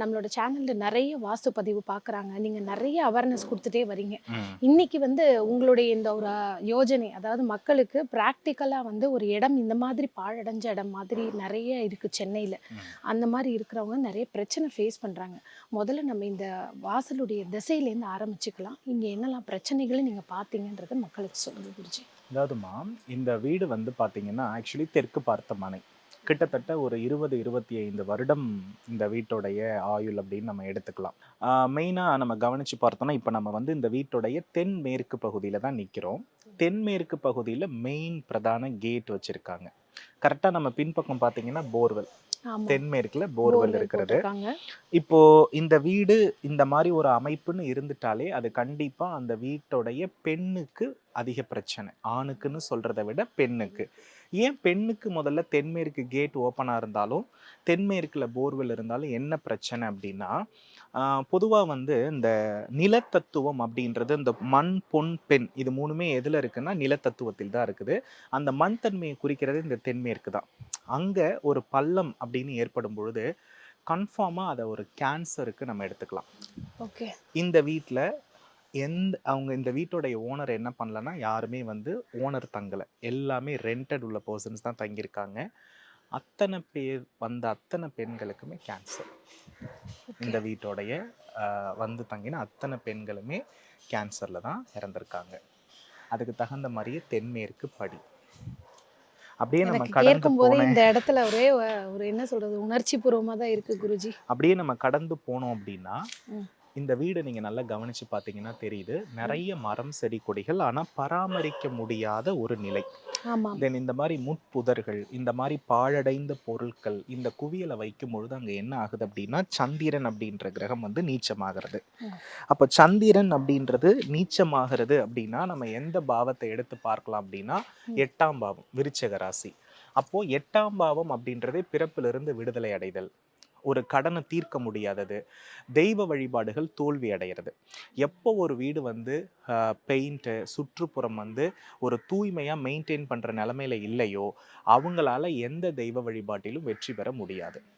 நம்மளோட சேனல்ல நிறைய வாஸ்து பதிவு பார்க்குறாங்க. நீங்கள் நிறைய அவேர்னஸ் கொடுத்துட்டே வரீங்க. இன்னைக்கு வந்து உங்களுடைய இந்த ஒரு யோஜனை அதாவது மக்களுக்கு ப்ராக்டிக்கலாக வந்து ஒரு இடம் இந்த மாதிரி பாழடைஞ்ச இடம் மாதிரி நிறைய இருக்குது சென்னையில். அந்த மாதிரி இருக்கிறவங்க நிறைய பிரச்சனை ஃபேஸ் பண்ணுறாங்க முதல்ல நம்ம இந்த வாசலுடைய திசையிலேருந்து ஆரம்பிச்சுக்கலாம். இங்கே என்னெல்லாம் பிரச்சனைகளை நீங்கள் பார்த்தீங்கன்றதை மக்களுக்கு சொல்லுங்க குருஜி. அதாவதுமா இந்த வீடு வந்து பாத்தீங்கன்னா ஆக்சுவலி தெற்கு பார்த்த மனை கிட்டத்தட்ட ஒரு இருபது இருபத்தி ஐந்து வருடம் இந்த வீட்டுடைய ஆயுள் அப்படின்னு நம்ம எடுத்துக்கலாம். மெயினாக நம்ம கவனித்து பார்த்தோம்னா இப்போ நம்ம வந்து இந்த வீட்டுடைய தென்மேற்கு பகுதியில் தான் நிற்கிறோம் தென்மேற்கு பகுதியில் மெயின் பிரதான கேட் வச்சுருக்காங்க. கரெக்டாக நம்ம பின்பக்கம் பார்த்தீங்கன்னா போர்வெல். தென்மேற்குல போர்வெல் இருக்கிறது. இப்போ இந்த வீடு இந்த மாதிரி ஒரு அமைப்புன்னு இருந்துட்டாலே அது கண்டிப்பா அந்த வீட்டுடைய பெண்ணுக்கு அதிக பிரச்சனை. ஆணுக்குன்னு சொல்றதை விட பெண்ணுக்கு. ஏன் பெண்ணுக்கு முதல்ல தென்மேற்கு கேட் ஓப்பனா இருந்தாலும் தென்மேற்குல போர்வெல் இருந்தாலும் என்ன பிரச்சனை அப்படின்னா பொதுவாக வந்து இந்த நிலத்தத்துவம் அப்படின்றது இந்த மண் பொன் பெண் இது மூணுமே எதில் இருக்குன்னா நிலத்தத்துவத்தில் தான் இருக்குது. அந்த மண் தன்மையை குறிக்கிறது இந்த தென்மேற்கு தான் அங்கே ஒரு பள்ளம் அப்படின்னு ஏற்படும் பொழுது கன்ஃபார்மாக அதை ஒரு கேன்சருக்கு நம்ம எடுத்துக்கலாம். ஓகே. இந்த வீட்டில் எந்த அவங்க இந்த வீட்டோடைய ஓனர் என்ன பண்ணலன்னா யாருமே வந்து ஓனர் தங்கலை. எல்லாமே ரெண்டட் உள்ள பர்சன்ஸ் தான் தங்கியிருக்காங்க. அத்தனை பேர் வந்த அத்தனை பெண்களுக்குமே கேன்சர் இந்த வீட்டோடைய வந்து தங்கின அத்தனை பெண்களுமே கேன்சரில் தான் இறந்துருக்காங்க. அதுக்கு தகுந்த மாதிரியே தென்மேற்கு படி. அப்படியே நம்ம கடந்து போதே இந்த இடத்துல ஒரே ஒரு என்ன சொல்றது உணர்ச்சி பூர்வமா தான் இருக்கு குருஜி அப்படியே நம்ம கடந்து போனோம் அப்படின்னா. இந்த வீடு நீங்க நல்லா கவனிச்சு பார்த்தீங்கன்னா தெரியுது. நிறைய மரம் செடி கொடிகள் ஆனா பராமரிக்க முடியாத ஒரு நிலை. தென் இந்த மாதிரி முட்புதர்கள் இந்த மாதிரி பாழடைந்த பொருட்கள் இந்த குவியலை வைக்கும் பொழுது அங்க என்ன ஆகுது அப்படின்னா சந்திரன் அப்படின்ற கிரகம் வந்து நீச்சமாகிறது. அப்ப சந்திரன் அப்படின்றது நீச்சமாகிறது அப்படின்னா நம்ம எந்த பாவத்தை எடுத்து பார்க்கலாம் அப்படின்னா. எட்டாம் பாவம் விருச்சக ராசி. அப்போ எட்டாம் பாவம் அப்படின்றதே பிறப்பிலிருந்து விடுதலை அடைதல். ஒரு கடனை தீர்க்க முடியாதது. தெய்வ வழிபாடுகள் தோல்வி அடைகிறது எப்போ ஒரு வீடு வந்து பெயிண்ட்டு சுற்றுப்புறம் வந்து ஒரு தூய்மையாக மெயின்டைன் பண்ணுற நிலமையில இல்லையோ அவங்களால எந்த தெய்வ வழிபாட்டிலும் வெற்றி பெற முடியாது.